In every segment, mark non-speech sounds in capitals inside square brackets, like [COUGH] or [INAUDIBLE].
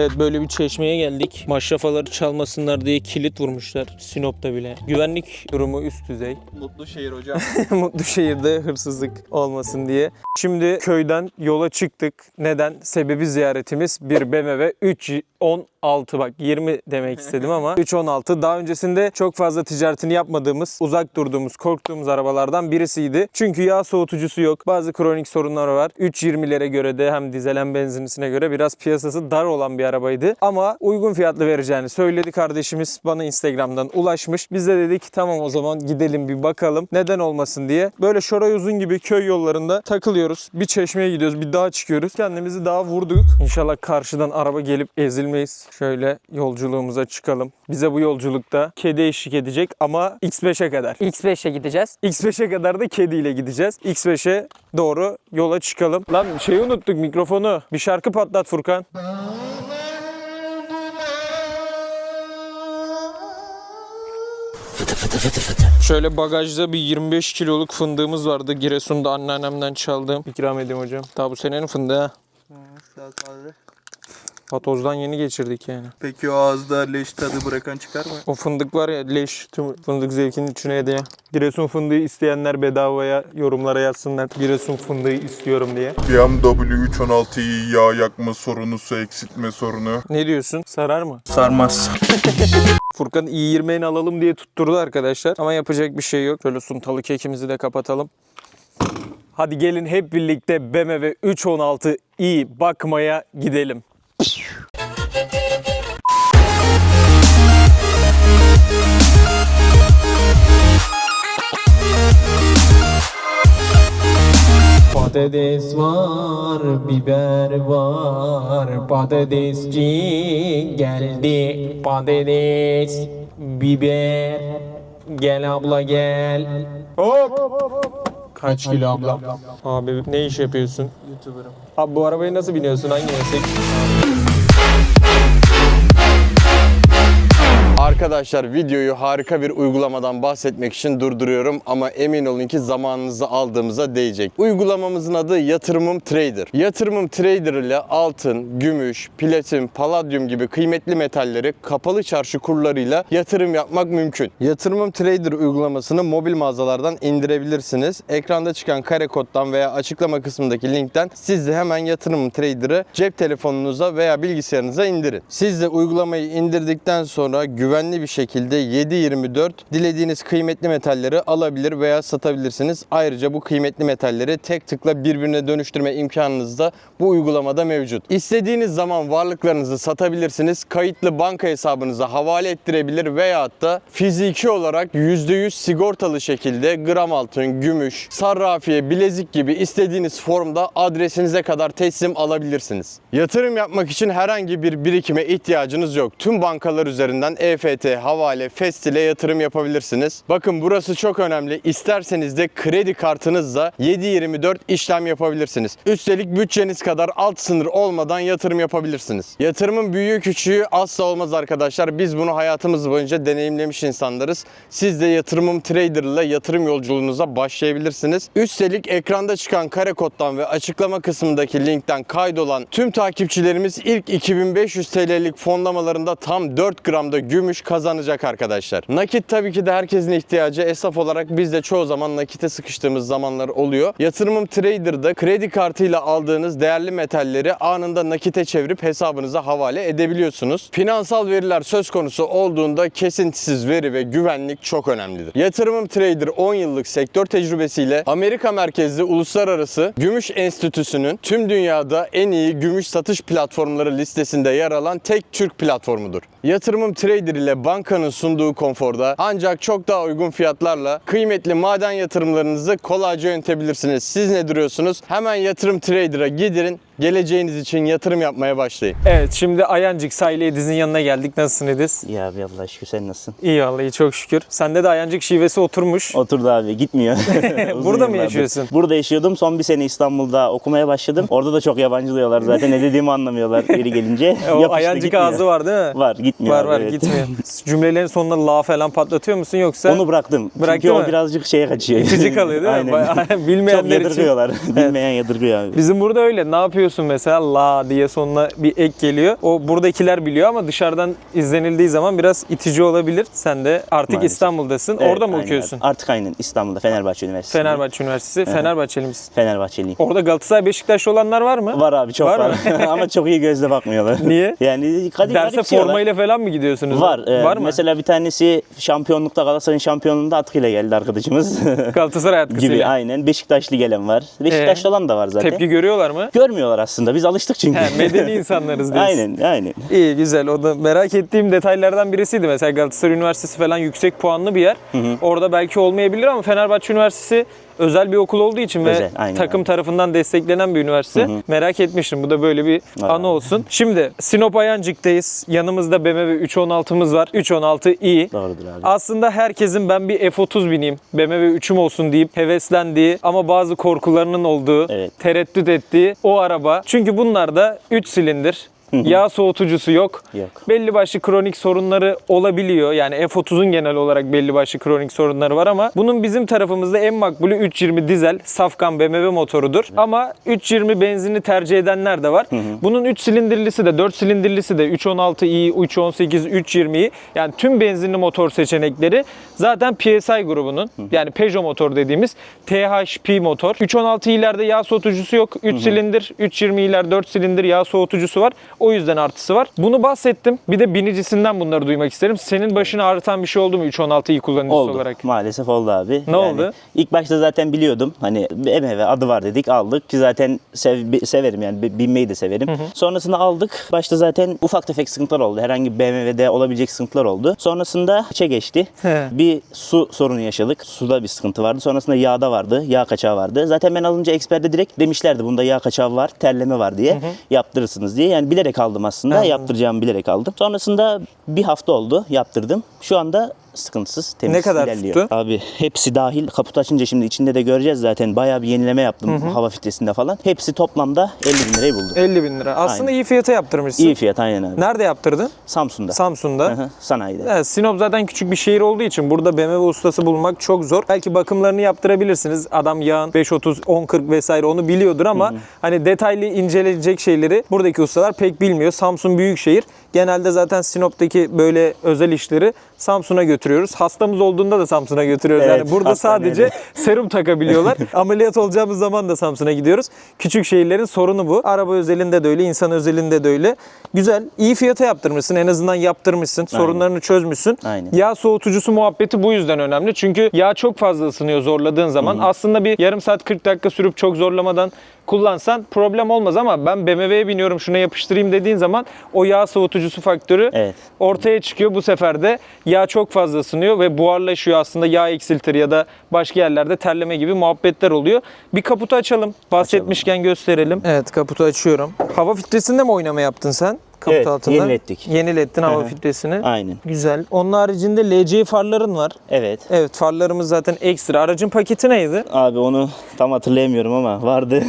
Evet böyle bir çeşmeye geldik. Maşrafaları çalmasınlar diye kilit vurmuşlar Sinop'ta bile. Güvenlik durumu üst düzey. [LAUGHS] Mutlu şehir hocam. Mutlu şehirde hırsızlık olmasın diye. Şimdi köyden yola çıktık. Neden? Sebebi ziyaretimiz bir BMW 316 bak 20 demek istedim ama [LAUGHS] 316 daha öncesinde çok fazla ticaretini yapmadığımız, uzak durduğumuz, korktuğumuz arabalardan birisiydi. Çünkü yağ soğutucusu yok. Bazı kronik sorunlar var. 320'lere göre de hem dizel hem benzinlisine göre biraz piyasası dar olan bir arabaydı. Ama uygun fiyatlı vereceğini söyledi kardeşimiz. Bana Instagram'dan ulaşmış. Biz de dedik tamam o zaman gidelim bir bakalım. Neden olmasın diye. Böyle şoray uzun gibi köy yollarında takılıyoruz. Bir çeşmeye gidiyoruz, bir dağa çıkıyoruz. Kendimizi dağa vurduk. İnşallah karşıdan araba gelip ezilmeyiz. Şöyle yolculuğumuza çıkalım. Bize bu yolculukta kedi eşlik edecek ama X5'e kadar. X5'e gideceğiz. X5'e kadar da kediyle gideceğiz. X5'e doğru yola çıkalım. Lan şeyi unuttuk mikrofonu. Bir şarkı patlat Furkan. Şöyle bagajda bir 25 kiloluk fındığımız vardı. Giresun'da anneannemden çaldığım. İkram edeyim hocam. Daha bu senenin fındığı ha. Patozdan yeni geçirdik yani. Peki o ağızda leş tadı bırakan çıkar mı? O fındık var ya leş tüm fındık zevkinin içine hediye. Giresun fındığı isteyenler bedavaya yorumlara yazsınlar. Giresun fındığı istiyorum diye. BMW 316'yı yağ yakma sorunu, su eksiltme sorunu. Ne diyorsun? Sarar mı? Sarmaz. [LAUGHS] Furkan i20'ni alalım diye tutturdu arkadaşlar. Ama yapacak bir şey yok. Şöyle suntalı kekimizi de kapatalım. Hadi gelin hep birlikte BMW 316 i bakmaya gidelim. Patates var, biber var, patatesci geldi. Patates, biber, gel abla gel. Hop! Kaç kilo abla? Abi ne iş yapıyorsun? YouTuber'ım. Abi bu arabayı nasıl biniyorsun? Hangi meslek? Arkadaşlar videoyu harika bir uygulamadan bahsetmek için durduruyorum ama emin olun ki zamanınızı aldığımıza değecek. Uygulamamızın adı Yatırımım Trader. Yatırımım Trader ile altın, gümüş, platin, paladyum gibi kıymetli metalleri kapalı çarşı kurlarıyla yatırım yapmak mümkün. Yatırımım Trader uygulamasını mobil mağazalardan indirebilirsiniz. Ekranda çıkan kare koddan veya açıklama kısmındaki linkten siz de hemen Yatırımım Trader'ı cep telefonunuza veya bilgisayarınıza indirin. Siz de uygulamayı indirdikten sonra güvenli bir şekilde 7/24 dilediğiniz kıymetli metalleri alabilir veya satabilirsiniz. Ayrıca bu kıymetli metalleri tek tıkla birbirine dönüştürme imkanınız da bu uygulamada mevcut. İstediğiniz zaman varlıklarınızı satabilirsiniz. Kayıtlı banka hesabınıza havale ettirebilir veyahut da fiziki olarak %100 sigortalı şekilde gram altın, gümüş, sarrafiye, bilezik gibi istediğiniz formda adresinize kadar teslim alabilirsiniz. Yatırım yapmak için herhangi bir birikime ihtiyacınız yok. Tüm bankalar üzerinden EFT, havale, fest ile yatırım yapabilirsiniz. Bakın burası çok önemli. İsterseniz de kredi kartınızla 7/24 işlem yapabilirsiniz. Üstelik bütçeniz kadar alt sınır olmadan yatırım yapabilirsiniz. Yatırımın büyüğü küçüğü asla olmaz arkadaşlar. Biz bunu hayatımız boyunca deneyimlemiş insanlarız. Siz de yatırımım trader ile yatırım yolculuğunuza başlayabilirsiniz. Üstelik ekranda çıkan kare koddan ve açıklama kısmındaki linkten kaydolan tüm takipçilerimiz ilk 2500 TL'lik fonlamalarında tam 4 gramda gümüş kazanacak arkadaşlar. Nakit tabii ki de herkesin ihtiyacı. Esnaf olarak biz de çoğu zaman nakite sıkıştığımız zamanlar oluyor. Yatırımım Trader'da kredi kartıyla aldığınız değerli metalleri anında nakite çevirip hesabınıza havale edebiliyorsunuz. Finansal veriler söz konusu olduğunda kesintisiz veri ve güvenlik çok önemlidir. Yatırımım Trader 10 yıllık sektör tecrübesiyle Amerika merkezli uluslararası Gümüş Enstitüsü'nün tüm dünyada en iyi gümüş satış platformları listesinde yer alan tek Türk platformudur. Yatırımım Trader ile bankanın sunduğu konforda ancak çok daha uygun fiyatlarla kıymetli maden yatırımlarınızı kolayca yönetebilirsiniz. Siz ne duruyorsunuz? Hemen Yatırım Trader'a gidin. Geleceğiniz için yatırım yapmaya başlayın. Evet şimdi Ayancık Sahili Ediz'in yanına geldik. Nasılsın Ediz? İyi abi Allah şükür sen nasılsın? İyi vallahi çok şükür. Sende de Ayancık şivesi oturmuş. Oturdu abi gitmiyor. [LAUGHS] Uzun Burada mı yıllardır. yaşıyorsun? Burada yaşıyordum. Son bir sene İstanbul'da okumaya başladım. Orada da çok yabancılıyorlar zaten. Ne dediğimi anlamıyorlar biri gelince. [LAUGHS] O Ayancık gitmiyor. ağzı var değil mi? Var gitmiyor Var abi, var evet. gitmiyor. [LAUGHS] Cümlelerin sonunda la falan patlatıyor musun yoksa? Onu bıraktım. Bıraktı Çünkü mı? o birazcık şeye kaçıyor. İtici kalıyor değil mi? Aynen. Bayağı çok Bilmeyenler için. yadırgıyorlar. Bilmeyen yadırgıyor abi. Bizim burada öyle. Ne yapıyorsun okuyorsun mesela la diye sonuna bir ek geliyor. O buradakiler biliyor ama dışarıdan izlenildiği zaman biraz itici olabilir. Sen de artık Maalesef. İstanbul'dasın. Evet, Orada mı aynen okuyorsun? Artık aynen İstanbul'da Fenerbahçe Üniversitesi. Fenerbahçe Üniversitesi. Fenerbahçeli misin? Fenerbahçeliyim. Orada Galatasaray Beşiktaşlı olanlar var mı? Var abi çok Var var. [LAUGHS] Ama çok iyi gözle bakmıyorlar. Niye? Yani kadim Derse formayla falan mı gidiyorsunuz? Var. e, var mı? Mesela bir tanesi şampiyonlukta Galatasaray'ın şampiyonluğunda atkıyla geldi arkadaşımız. Galatasaray atkısıyla. gibi aynen. Beşiktaşlı gelen var. Beşiktaşlı olan da var zaten. Tepki görüyorlar mı? Görmüyorlar aslında. Biz alıştık çünkü. He, medeni insanlarız [LAUGHS] diyorsun. aynen, aynen. İyi güzel. O da merak ettiğim detaylardan birisiydi. Mesela Galatasaray Üniversitesi falan yüksek puanlı bir yer. Orada belki olmayabilir ama Fenerbahçe Üniversitesi özel bir okul olduğu için Özel, ve aynen takım tarafından desteklenen bir üniversite. Merak etmiştim. Bu da böyle bir Var anı olsun. Şimdi Sinop Ayancık'tayız. Yanımızda BMW 316'mız var. 316i. Doğrudur abi. Aslında herkesin ben bir F30 bineyim, BMW 3'üm olsun deyip heveslendiği ama bazı korkularının olduğu, Evet. tereddüt ettiği o araba. Çünkü bunlarda 3 silindir. Yağ soğutucusu yok. Yok. Belli başlı kronik sorunları olabiliyor. Yani F30'un genel olarak belli başlı kronik sorunları var ama bunun bizim tarafımızda en makbulü 320 dizel safkan BMW motorudur. Ama 320 benzinli tercih edenler de var. Bunun 3 silindirlisi de 4 silindirlisi de 316i, 318, 320i yani tüm benzinli motor seçenekleri zaten PSI grubunun yani Peugeot motor dediğimiz THP motor. 316i'lerde yağ soğutucusu yok. 3 silindir, 320'ler 4 silindir yağ soğutucusu var. O yüzden artısı var. Bunu bahsettim. Bir de binicisinden bunları duymak isterim. Senin başına ağrıtan bir şey oldu mu 316'yı kullanıcısı Oldu. olarak? Maalesef oldu abi. Ne oldu? İlk başta zaten biliyordum. Hani BMW adı var dedik aldık ki zaten sev- severim yani bi- binmeyi de severim. Sonrasında aldık. Başta zaten ufak tefek sıkıntılar oldu. Herhangi bir BMW'de olabilecek sıkıntılar oldu. Sonrasında içe geçti. He. bir su sorunu yaşadık. Suda bir sıkıntı vardı. Sonrasında yağda vardı. Yağ kaçağı vardı. Zaten ben alınca eksperde direkt demişlerdi bunda yağ kaçağı var, terleme var diye. Yaptırırsınız diye. Yani bilerek aldım aslında. Anladım. Yaptıracağımı bilerek aldım. Sonrasında bir hafta oldu. Yaptırdım. Şu anda sıkıntısız, temiz Ne kadar ilerliyor. tuttu? Abi hepsi dahil. Kaput açınca şimdi içinde de göreceğiz zaten. Bayağı bir yenileme yaptım hava filtresinde falan. Hepsi toplamda 50 bin lirayı buldu. 50 bin lira. Aslında Aynen. iyi fiyata yaptırmışsın. İyi fiyat aynen abi. Nerede yaptırdın? Samsun'da. Samsun'da. Hı hı, Sanayide. Evet, Sinop zaten küçük bir şehir olduğu için burada BMW ustası bulmak çok zor. Belki bakımlarını yaptırabilirsiniz. Adam yağın 530, 1040 vesaire onu biliyordur ama hani detaylı inceleyecek şeyleri buradaki ustalar pek bilmiyor. Samsun büyük şehir. Genelde zaten Sinop'taki böyle özel işleri Samsun'a götürüyoruz. Hastamız olduğunda da Samsun'a götürüyoruz. Evet, yani burada sadece [LAUGHS] serum takabiliyorlar. [LAUGHS] Ameliyat olacağımız zaman da Samsun'a gidiyoruz. Küçük şehirlerin sorunu bu. Araba özelinde de öyle, insan özelinde de öyle. Güzel, iyi fiyata yaptırmışsın. En azından yaptırmışsın. Sorunlarını çözmüşsün. Aynen. Yağ soğutucusu muhabbeti bu yüzden önemli. Çünkü yağ çok fazla ısınıyor zorladığın zaman. Aslında bir yarım saat 40 dakika sürüp çok zorlamadan kullansan problem olmaz ama ben BMW'ye biniyorum şuna yapıştırayım dediğin zaman o yağ soğutucusu faktörü Evet. ortaya çıkıyor. Bu sefer de yağ çok fazla ısınıyor ve buharlaşıyor aslında yağ eksiltir ya da başka yerlerde terleme gibi muhabbetler oluyor. Bir kaputu açalım. Bahsetmişken gösterelim. Evet kaputu açıyorum. Hava filtresinde mi oynama yaptın sen? Kaput Evet, altında. yenilettik. Yenilettin hava Hı hı. filtresini. Aynen. Güzel. Onun haricinde LC farların var. Evet. Evet farlarımız zaten ekstra. Aracın paketi neydi? Abi onu tam hatırlayamıyorum ama vardı.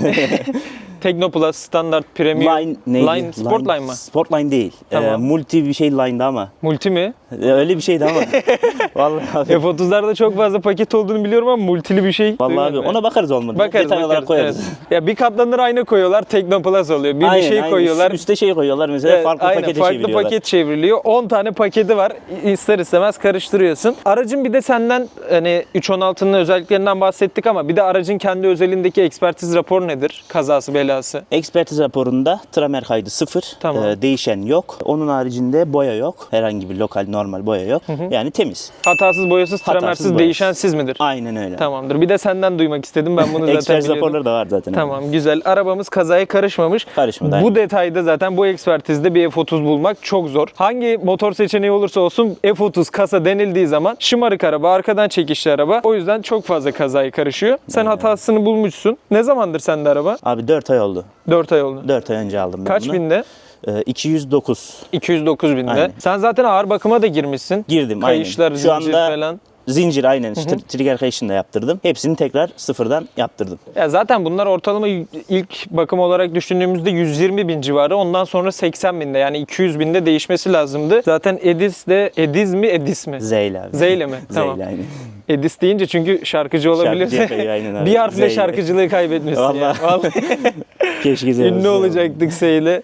[LAUGHS] Teknoplus, standart, premium, line neydi? line, sport line mı? Sport line değil. Tamam. Ee, multi bir şey line'dı ama. Multi mi? Ee, Öyle bir şeydi ama. [LAUGHS] Vallahi abi. F30'larda çok fazla paket olduğunu biliyorum ama multili bir şey. Vallahi abi duymadım. ona bakarız olmadı. Bakarız, Detay olarak bakarız. koyarız. Evet. Ya bir katlanır ayna koyuyorlar, Teknoplus oluyor. Bir, bir Aynen, şey aynen. koyuyorlar. Üste şey koyuyorlar mesela Evet, farklı aynen, pakete farklı çeviriyorlar. paket çevriliyor. 10 tane paketi var. İster istemez karıştırıyorsun. Aracın bir de senden hani 316'nın özelliklerinden bahsettik ama bir de aracın kendi özelindeki ekspertiz raporu nedir? Kazası belası. Ekspertiz raporunda tramer kaydı sıfır. Tamam. Ee, değişen yok. Onun haricinde boya yok. Herhangi bir lokal normal boya yok. Yani temiz. Hatasız, boyasız, Hatasız, tramersiz, boyasız. değişensiz midir? Aynen öyle. Tamamdır. Bir de senden duymak istedim. Ben bunu [LAUGHS] zaten Ekspertiz raporları da var zaten. Tamam güzel. Arabamız kazaya karışmamış. Karışmadı, Bu aynen. detayda zaten bu ekspertizde bir F30 bulmak çok zor. Hangi motor seçeneği olursa olsun F30 kasa denildiği zaman şımarık araba, arkadan çekişli araba. O yüzden çok fazla kazaya karışıyor. Sen hatasını bulmuşsun. Ne zamandır sende araba? Abi 4 ay oldu. 4 ay oldu. 4 ay önce aldım ben Kaç bunu. binde? Ee, 209. 209 binde. Aynen. Sen zaten ağır bakıma da girmişsin. Girdim Kayışlar, aynen. Şu zincir anda falan. zincir aynen. Hı Trigger kayışını da yaptırdım. Hepsini tekrar sıfırdan yaptırdım. Ya zaten bunlar ortalama ilk bakım olarak düşündüğümüzde 120 bin civarı. Ondan sonra 80 binde yani 200 binde değişmesi lazımdı. Zaten Edis de Ediz mi Edis mi? Zeyle abi. Zeyle mi? [LAUGHS] Tamam. Zeyle aynen. Edis deyince çünkü şarkıcı olabilir. Şarkıcı aynen [LAUGHS] abi. bir harfle şarkıcılığı kaybetmişsin. ya. Vallahi. Vallahi. [LAUGHS] Keşke Ünlü olacaktık Seyle.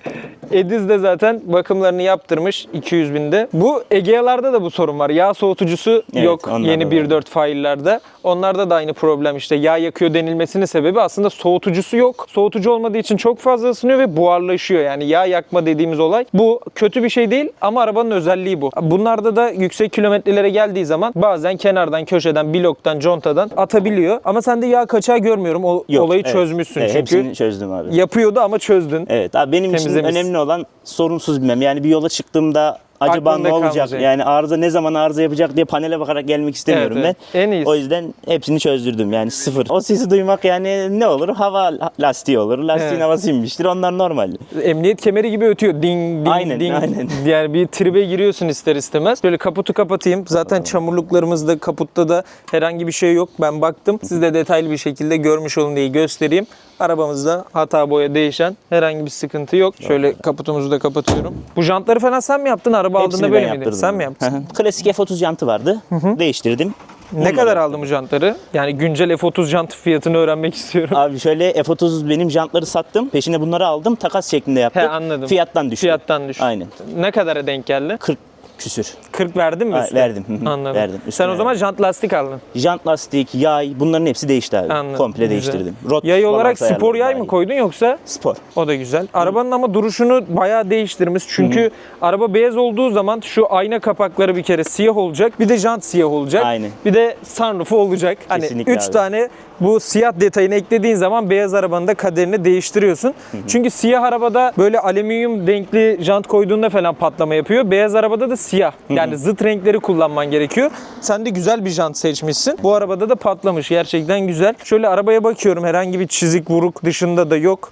Ediz de zaten bakımlarını yaptırmış 200 binde. Bu Egea'larda da bu sorun var. Yağ soğutucusu Evet, yok yeni da var. 1.4 faillerde. Onlarda da aynı problem işte yağ yakıyor denilmesinin sebebi aslında soğutucusu yok. Soğutucu olmadığı için çok fazla ısınıyor ve buharlaşıyor. Yani yağ yakma dediğimiz olay. Bu kötü bir şey değil ama arabanın özelliği bu. Bunlarda da yüksek kilometrelere geldiği zaman bazen kenardan, köşeden, bloktan, contadan atabiliyor. Ama sende yağ kaçağı görmüyorum. O Yok, olayı evet. çözmüşsün Evet, çünkü. Hepsini çözdüm abi. Yapıyordu ama çözdün. Evet abi benim için önemli olan sorunsuz bilmem. Yani bir yola çıktığımda acaba Aklında ne olacak? kalmayacak. Yani arıza ne zaman arıza yapacak diye panele bakarak gelmek istemiyorum Evet, ben. evet. En iyisi. O yüzden hepsini çözdürdüm yani sıfır. O sesi duymak yani ne olur? Hava lastiği olur. Lastiğin Evet. havası inmiştir. Onlar normal. emniyet kemeri gibi ötüyor. Ding ding Aynen, ding. aynen. [LAUGHS] Yani bir tribe giriyorsun ister istemez. Böyle kaputu kapatayım. Zaten çamurluklarımızda kaputta da herhangi bir şey yok. Ben baktım. Siz de detaylı bir şekilde görmüş olun diye göstereyim. Arabamızda hata boya değişen herhangi bir sıkıntı yok. Şöyle kaputumuzu da kapatıyorum. Bu jantları falan sen mi yaptın? Araba Hepsini aldığında ben böyle miydi? yaptırdım. Sen mi yaptın? Klasik F30 jantı vardı. Değiştirdim. ne kadar aldın bu jantları? Yani güncel F30 jant fiyatını öğrenmek [LAUGHS] istiyorum. Abi şöyle F30 benim jantları sattım. Peşine bunları aldım. Takas şeklinde yaptık. He, anladım. Fiyattan düştü. Fiyattan düştü. Aynen. Ne kadara denk geldi? 40 küsür. 40 verdin mi Ha, üstüne? verdim. Hı hı. Anladım. Verdim. Sen o zaman jant lastik aldın. Jant lastik, yay bunların hepsi değişti abi. Anladım. Komple Güzel. değiştirdim. Rot Yay olarak spor yay mı koydun yoksa? Spor. O da güzel. Arabanın ama duruşunu bayağı değiştirmiş. Çünkü araba beyaz olduğu zaman şu ayna kapakları bir kere siyah olacak. Bir de jant siyah olacak. Aynen. Bir de sunroofu olacak. Hani Kesinlikle 3 abi. tane bu siyah detayını eklediğin zaman beyaz arabanın da kaderini değiştiriyorsun. Çünkü siyah arabada böyle alüminyum renkli jant koyduğunda falan patlama yapıyor. Beyaz arabada da siyah. Yani zıt renkleri kullanman gerekiyor. Sen de güzel bir jant seçmişsin. Bu arabada da patlamış. Gerçekten güzel. Şöyle arabaya bakıyorum. Herhangi bir çizik, vuruk dışında da yok.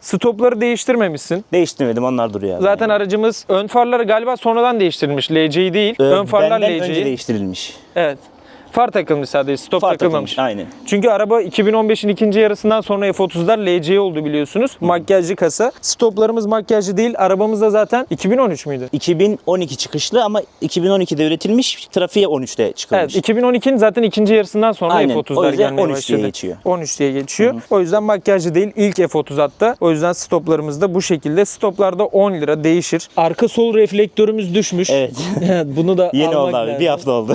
Stopları değiştirmemişsin. Değiştirmedim onlar duruyor abi. Zaten aracımız ön farları galiba sonradan değiştirilmiş. LC'yi değil. Ee, ön farlar benden önce LC'yi. değiştirilmiş. Evet. Far takılmış sadece. Stop Far takılmamış. takılmış, aynen. Çünkü araba 2015'in ikinci yarısından sonra F30'lar LC oldu biliyorsunuz. Makyajlı kasa. Stoplarımız makyajlı değil. Arabamız da zaten 2013 müydü? 2012 çıkışlı ama 2012'de üretilmiş, trafiğe 13'te çıkılmış. Evet 2012'nin zaten ikinci yarısından sonra Aynen. O F30'lar yüzden gelmeye 13 başladı. diye geçiyor. 13 diye geçiyor. O yüzden makyajlı değil ilk F30 hatta. O yüzden stoplarımız da bu şekilde. Stoplarda 10 lira değişir. Arka sol reflektörümüz düşmüş. Evet. [LAUGHS] Bunu da Yeni almak oldu abi. lazım. Bir hafta oldu.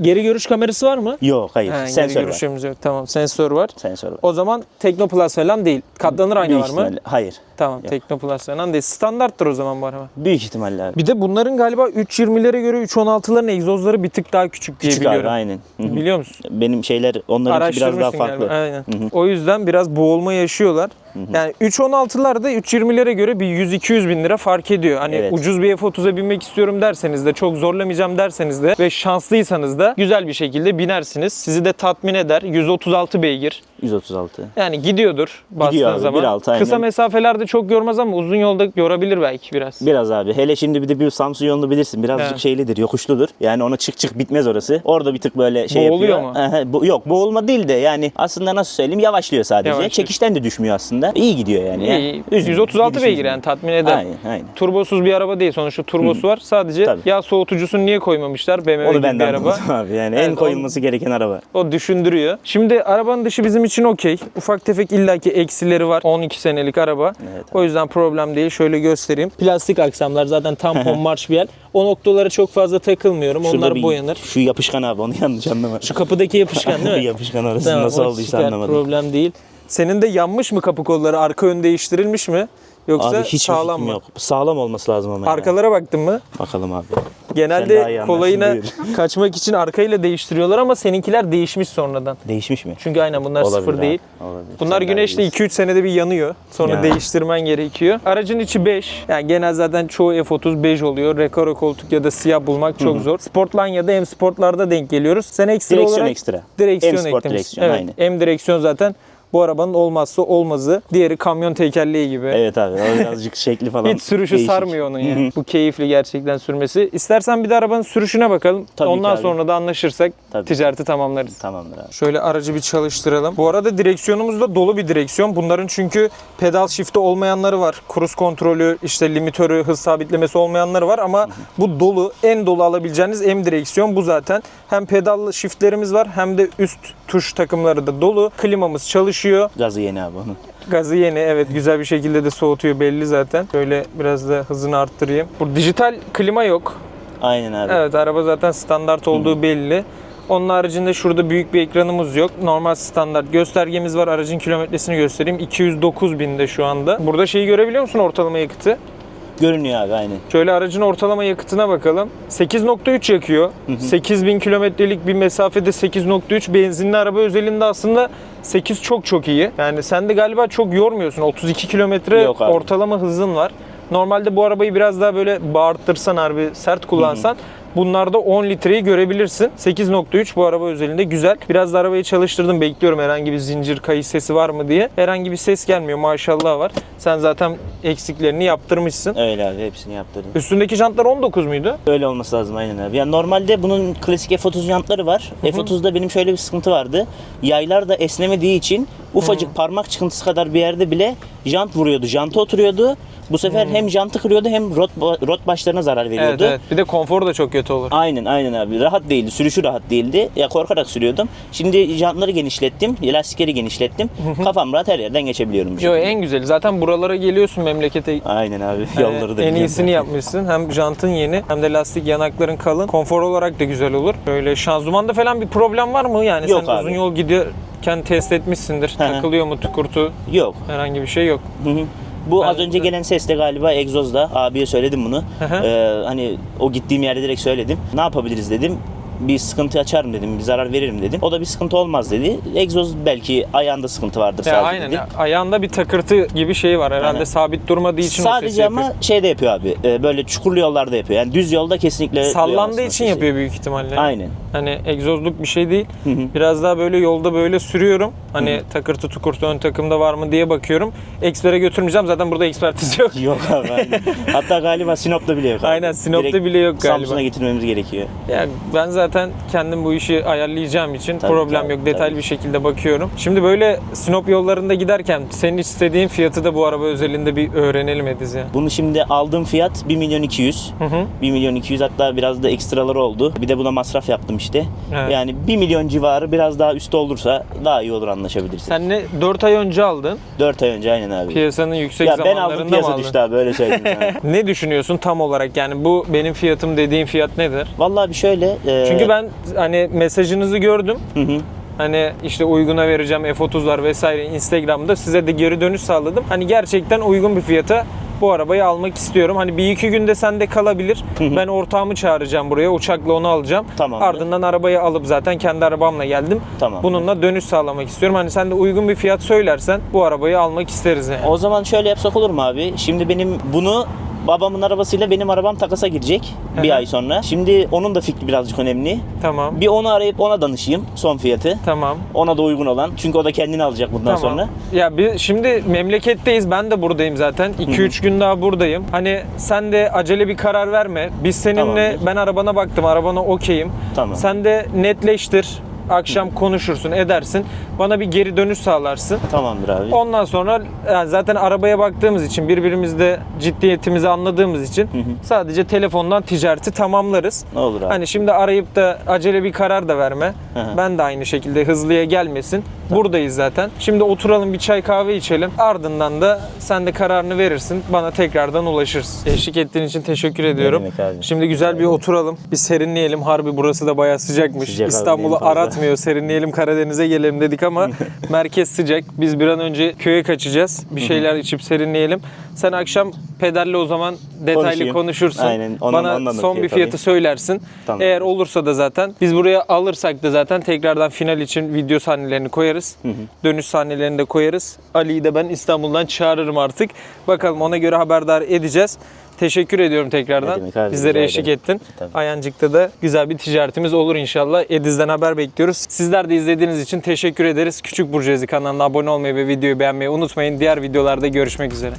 Geri görüş kamerası var mı? Yok hayır. Ha, Sensör var. yok. Tamam sensör var. Sensör var. O zaman Teknoplus falan değil. Katlanır ayna Büyük var mı? Hayır. Tamam Teknoplus falan değil. Standarttır o zaman bu araba. Büyük ihtimalle abi. Bir de bunların galiba 320'lere göre 316'ların egzozları bir tık daha küçük diye Küçük biliyorum. abi aynen. Hı hı. Biliyor musun? Benim şeyler onların biraz daha farklı. galiba. Aynen. O yüzden biraz boğulma yaşıyorlar. Yani 3.16'larda 3.20'lere göre bir 100-200 bin lira fark ediyor. Hani Evet. ucuz bir F30'a binmek istiyorum derseniz de çok zorlamayacağım derseniz de ve şanslıysanız da güzel bir şekilde binersiniz. Sizi de tatmin eder. 136 beygir. 136. Yani gidiyordur bastığın Gidiyor abi, zaman. 1.6 aynen. Kısa mesafelerde çok yormaz ama uzun yolda yorabilir belki biraz. Biraz abi. Hele şimdi bir de bir Samsun yolunu bilirsin. Birazcık Evet. şeylidir, yokuşludur. Yani ona çık çık bitmez orası. Orada bir tık böyle şey Boğuluyor yapıyor. mu? Aha, bu, yok boğulma değil de yani aslında nasıl söyleyeyim yavaşlıyor sadece. Yavaşlıyor. Çekişten de düşmüyor aslında. İyi gidiyor yani. İyi, Yani iyi. üzmüyor, 136 gidiş beygir yani tatmin eder. Aynen aynen. Turbosuz bir araba değil. Sonuçta turbosu var. Sadece Tabii. yağ soğutucusunu niye koymamışlar BMW Onu ben bir de araba. anlamadım [LAUGHS] abi. Yani Evet, en o- koyulması gereken araba. O düşündürüyor. Şimdi arabanın dışı bizim için okey. Ufak tefek illaki eksileri var. 12 senelik araba. Evet o yüzden problem değil. Şöyle göstereyim. Plastik aksamlar zaten tampon [LAUGHS] marş bir yer. O noktalara çok fazla takılmıyorum. Şurada Onlar bir- boyanır. Şu yapışkan abi onu yanlış anlama. Şu kapıdaki yapışkan değil [LAUGHS] mi? yapışkan orası Tamam, nasıl o olduysa anlamadım. Problem değil. Senin de yanmış mı kapı kolları? Arka ön değiştirilmiş mi? Yoksa Abi hiç sağlam mı? yok. Sağlam olması lazım ama. Arkalara baktın mı? Bakalım abi. Genelde kolayına [LAUGHS] kaçmak için arkayla değiştiriyorlar ama seninkiler değişmiş sonradan. Değişmiş mi? Çünkü aynen bunlar Olabilir sıfır abi, değil. olabilir. Bunlar Sen iyi 2-3 senede bir yanıyor. Sonra Ya. değiştirmen gerekiyor. Aracın içi 5. Yani genel zaten çoğu F30 bej oluyor. Rekaro koltuk ya da siyah bulmak çok zor. Sportline ya da M Sportlarda denk geliyoruz. Sen ekstra Direksiyon olarak ekstra. direksiyon M Sport direksiyon, evet. aynen. M direksiyon zaten bu arabanın olmazsa olmazı. Diğeri kamyon tekerleği gibi. Evet abi o birazcık [LAUGHS] şekli falan Hiç sürüşü değişik. sarmıyor onun ya. [LAUGHS] Bu keyifli gerçekten sürmesi. İstersen bir de arabanın sürüşüne bakalım. Tabii Ondan abi. sonra da anlaşırsak Tabii. ticareti tamamlarız. Tamamdır abi. Şöyle aracı bir çalıştıralım. Bu arada direksiyonumuz da dolu bir direksiyon. Bunların çünkü pedal shift'i olmayanları var. Cruise kontrolü, işte limitörü, hız sabitlemesi olmayanları var ama bu dolu. En dolu alabileceğiniz M direksiyon bu zaten. Hem pedal shift'lerimiz var hem de üst tuş takımları da dolu. Klimamız çalışıyor. Çalışıyor. Gazı yeni abi onun. Gazı yeni evet güzel bir şekilde de soğutuyor belli zaten. Şöyle biraz da hızını arttırayım. Bu dijital klima yok. Aynen abi. Evet araba zaten standart olduğu belli. Onun haricinde şurada büyük bir ekranımız yok. Normal standart göstergemiz var. Aracın kilometresini göstereyim. 209 binde şu anda. Burada şeyi görebiliyor musun ortalama yakıtı? Görünüyor abi aynen. Şöyle aracın ortalama yakıtına bakalım. 8.3 yakıyor. 8000 kilometrelik bir mesafede 8.3 benzinli araba özelinde aslında 8 çok çok iyi. Yani sen de galiba çok yormuyorsun. 32 kilometre Yok abi. ortalama hızın var. Normalde bu arabayı biraz daha böyle bağırtırsan harbi sert kullansan bunlarda 10 litreyi görebilirsin. 8.3 bu araba özelinde güzel. Biraz da arabayı çalıştırdım. Bekliyorum herhangi bir zincir kayış sesi var mı diye. Herhangi bir ses gelmiyor maşallah var. Sen zaten eksiklerini yaptırmışsın. Öyle abi hepsini yaptırdım. Üstündeki jantlar 19 muydu? Öyle olması lazım aynen abi. Yani normalde bunun klasik F30 jantları var. F30'da benim şöyle bir sıkıntı vardı. Yaylar da esnemediği için ufacık parmak çıkıntısı kadar bir yerde bile jant vuruyordu. Janta oturuyordu. Bu sefer hem jantı kırıyordu hem rot, rot başlarına zarar Evet veriyordu. evet. Bir de konfor da çok kötü olur. Aynen aynen abi. Rahat değildi. Sürüşü rahat değildi. Ya korkarak sürüyordum. Şimdi jantları genişlettim. Lastikleri genişlettim. Kafam rahat her yerden geçebiliyorum. Yo en güzeli. Zaten buralara geliyorsun memlekete. Aynen abi. Yolları da en biliyorum iyisini yapmışsın. Hem jantın yeni hem de lastik yanakların kalın. Konfor olarak da güzel olur. Böyle şanzımanda falan bir problem var mı? Yani Yok sen abi. uzun yol gidiyorken test etmişsindir. Hı hı. Takılıyor mu tukurtu? Yok. Herhangi bir şey yok. Hı hı. Bu Ben- az önce gelen ses de galiba egzozda. Abiye söyledim bunu. Hı hı. Ee, hani o gittiğim yerde direkt söyledim. Ne yapabiliriz dedim. Bir sıkıntı açarım dedim, bir zarar veririm dedim. O da bir sıkıntı olmaz dedi. Egzoz belki ayağında sıkıntı vardır Ya sadece aynen. dedi. ya. Ayağında bir takırtı gibi şey var. Herhalde Aynen. sabit durmadığı için o sesi Sadece yapıyor. ama şeyde yapıyor abi. e, Böyle çukurlu yollarda yapıyor. Yani düz yolda kesinlikle Sallandığı duyamazsın o için sesi. yapıyor büyük ihtimalle. Aynen. Hani egzozluk bir şey değil. Biraz daha böyle yolda böyle sürüyorum. Hani takırtı tukurtu ön takımda var mı diye bakıyorum. Eksper'e götürmeyeceğim. Zaten burada ekspertiz yok. [LAUGHS] Yok abi aynen. Hatta galiba Sinop'ta bile yok abi. Aynen, Sinop'ta bile yok galiba. Samsun'a getirmemiz gerekiyor. Ya ben zaten kendim bu işi ayarlayacağım için Tabii, problem tabii, yok. Detaylı tabii. bir şekilde bakıyorum. Şimdi böyle Sinop yollarında giderken senin istediğin fiyatı da bu araba özelinde bir öğrenelim Ediz ya. Bunu şimdi aldığım fiyat 1 milyon 200. Hı hı. 1 milyon 200 hatta biraz da ekstraları oldu. Bir de buna masraf yaptım işte. Evet. Yani 1 milyon civarı biraz daha üstü olursa daha iyi olur anlaşabiliriz. Sen ne 4 ay önce aldın. 4 ay önce aynen abi. Piyasanın yüksek ya ben aldım zamanlarında mı piyasa aldın? düştü abi öyle söyleyeyim. [LAUGHS] Ne düşünüyorsun tam olarak? Yani bu benim fiyatım dediğin fiyat nedir? Vallahi bir şöyle. e, Çünkü ben hani mesajınızı gördüm. Hı hı. Hani işte uyguna vereceğim F30'lar vesaire Instagram'da size de geri dönüş sağladım. Hani gerçekten uygun bir fiyata bu arabayı almak istiyorum. Hani bir iki günde sende kalabilir. Ben ortağımı çağıracağım buraya. Uçakla onu alacağım. Tamamdır. Ardından arabayı alıp zaten kendi arabamla geldim. Tamam. Bununla dönüş sağlamak istiyorum. Hani sen de uygun bir fiyat söylersen bu arabayı almak isteriz yani. O zaman şöyle yapsak olur mu abi? Şimdi benim bunu babamın arabasıyla benim arabam takasa girecek bir Hı hı. ay sonra. Şimdi onun da fikri birazcık önemli. Tamam. Bir onu arayıp ona danışayım son fiyatı. Tamam. Ona da uygun olan. Çünkü o da kendini alacak bundan Tamam. sonra. Ya bir, şimdi memleketteyiz. Ben de buradayım zaten. 2-3 gün daha buradayım. Hani sen de acele bir karar verme. Biz seninle Tamamdır. ben arabana baktım. Arabana okeyim. Tamam. Sen de netleştir. Akşam konuşursun, edersin. Bana bir geri dönüş sağlarsın. Tamamdır abi. Ondan sonra yani zaten arabaya baktığımız için, birbirimizde ciddiyetimizi anladığımız için sadece telefondan ticareti tamamlarız. Ne olur abi. Hani şimdi arayıp da acele bir karar da verme. Hı hı. Ben de aynı şekilde hızlıya gelmesin. Buradayız zaten. Şimdi oturalım bir çay kahve içelim. Ardından da sen de kararını verirsin. Bana tekrardan ulaşırsın. Eşlik ettiğin için teşekkür ediyorum. demek abi. Şimdi güzel bir oturalım. Bir serinleyelim. Harbi burası da bayağı sıcakmış. Sıcak abi, İstanbul'u en fazla. aratmıyor. Serinleyelim Karadeniz'e gelelim dedik ama [LAUGHS] merkez sıcak. Biz bir an önce köye kaçacağız. Bir şeyler içip serinleyelim. Sen akşam pederle o zaman detaylı Konuşayım. konuşursun. Aynen, ondan- Bana ondan son bir fiyatı alayım. söylersin. Tamam. Eğer olursa da zaten biz buraya alırsak da zaten tekrardan final için video sahnelerini koyarız. Dönüş sahnelerini de koyarız. Ali'yi de ben İstanbul'dan çağırırım artık. Bakalım ona göre haberdar edeceğiz. Teşekkür ediyorum tekrardan. Ne demek abi, Bizlere eşlik ederim. ettin. Tabii. Ayancık'ta da güzel bir ticaretimiz olur inşallah. Ediz'den haber bekliyoruz. Sizler de izlediğiniz için teşekkür ederiz. Küçük Burjuvazi kanalına abone olmayı ve videoyu beğenmeyi unutmayın. Diğer videolarda görüşmek üzere.